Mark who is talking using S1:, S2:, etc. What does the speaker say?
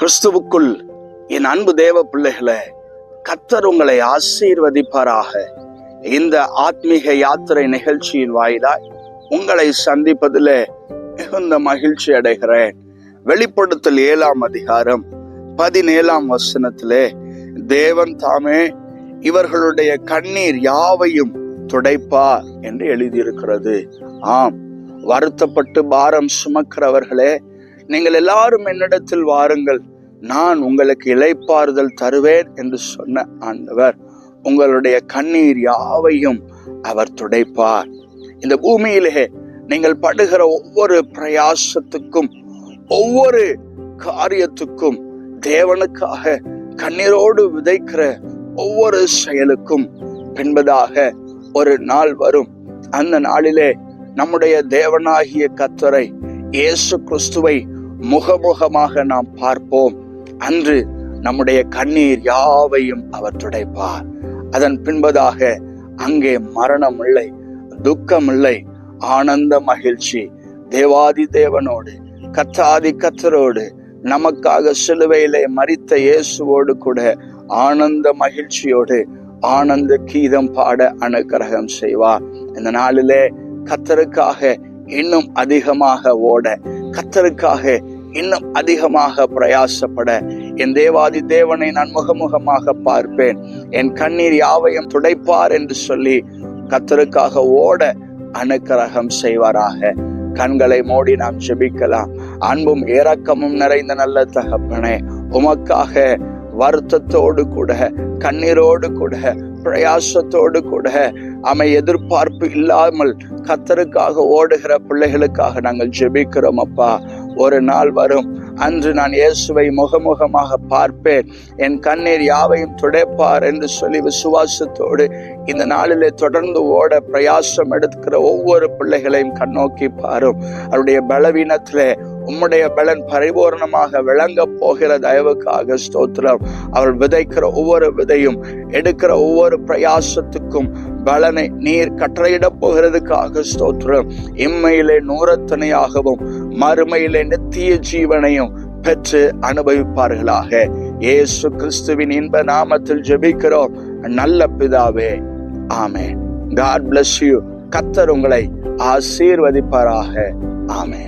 S1: கிறிஸ்துவுக்குள் என் அன்பு தேவ பிள்ளைகளை கத்தர் உங்களை ஆசீர்வதிப்பாராக. இந்த ஆத்மீக யாத்திரை நிகழ்ச்சியின் வாயிலாய் உங்களை சந்திப்பதிலே மிகுந்த மகிழ்ச்சி அடைகிறேன். வெளிப்படுத்தல் ஏழாம் அதிகாரம் பதினேழாம் வசனத்திலே தேவன் தாமே இவர்களுடைய கண்ணீர் யாவையும் துடைப்பார் என்று எழுதியிருக்கிறது. ஆம் வருத்தப்பட்டு பாரம் சுமக்கிறவர்களே நீங்கள் எல்லாரும் என்னிடத்தில் வாருங்கள். நான் உங்களுக்கு இளைப்பாறுதல் தருவேன் என்று சொன்ன ஆண்டவர் உங்களுடைய கண்ணீர் யாவையும் அவர் துடைப்பார். இந்த பூமியிலே நீங்கள் படுகிற ஒவ்வொரு பிரயாசத்துக்கும் ஒவ்வொரு காரியத்துக்கும் தேவனுக்காக கண்ணீரோடு விதைக்கிற ஒவ்வொரு செயலுக்கும் பின்பதாக ஒரு நாள் வரும். அந்த நாளிலே நம்முடைய தேவனாகிய கத்தரை இயேசு கிறிஸ்துவை முகமுகமாக நாம் பார்ப்போம். அன்று நம்முடைய கண்ணீர் யாவையும் அவர் துடைப்பார் அதன் பின்பதாக அங்கே மரணம் இல்லை துக்கம் இல்லை ஆனந்த மகிழ்ச்சி. தேவாதி தேவனோடு கத்தாதி கத்தரோடு நமக்காக சிலுவையிலே மறித்த இயேசுவோடு கூட ஆனந்த மகிழ்ச்சியோடு ஆனந்த கீதம் பாட அனுக்கிரகம் செய்வார். இந்த நாளிலே கத்தருக்காக இன்னும் அதிகமாக ஓட கத்தருக்காக இன்னும் அதிகமாக பிரயாசப்பட என் தேவாதி தேவனை நான் முகமுகமாக பார்ப்பேன். என் கண்ணீர் யாவையும் துடைப்பார் என்று சொல்லி கத்தருக்காக ஓட அனுக்கிரகம் செய்வாராக. கண்களை மூடி நாம் ஜெபிக்கலாம். அன்பும் இரக்கமும் நிறைந்த நல்ல தகப்பனே உமக்காக வருத்தத்தோடு கூட கண்ணீரோடு கூட பிரயாசத்தோடு கூட அமை எதிர்பார்ப்பு இல்லாமல் கத்தருக்காக ஓடுகிற பிள்ளைகளுக்காக நாங்கள் ஜெபிக்கிறோம் அப்பா. ஒரு நாள் வரும். அன்று நான் இயேசுவை முகமுகமாக பார்ப்பேன். என் கண்ணீர் யாவையும் துடைப்பார் என்று சொல்லி விசுவாசத்தோடு இந்த நாளிலே தொடர்ந்து ஓட பிரயாசம் எடுக்கிற ஒவ்வொரு பிள்ளைகளையும் கண்ணோக்கி பாரும். அவருடைய பலவீனத்திலே உம்முடைய பலன் பரிபூர்ணமாக விளங்க போகிற தயவுக்காக ஸ்தோத்திரம். அவள் விதைக்கிற ஒவ்வொரு விதையும் எடுக்கிற ஒவ்வொரு பிரயாசத்துக்கும் பலனை நீர் கட்டளையிட போகிறதுக்காக ஸ்தோத்திரம். இம்மையிலே நூறத்தனையாகவும் மறுமையிலே நித்திய ஜீவனையும் பெற்று அனுபவிப்பார்களாக. இயேசு கிறிஸ்துவின் இன்ப நாமத்தில் ஜெபிக்கிறோம். நல்ல பிதாவே ஆமே காட் பிளஸ் யூ கத்தர் உங்களை ஆசீர்வதிப்பாராக. ஆமே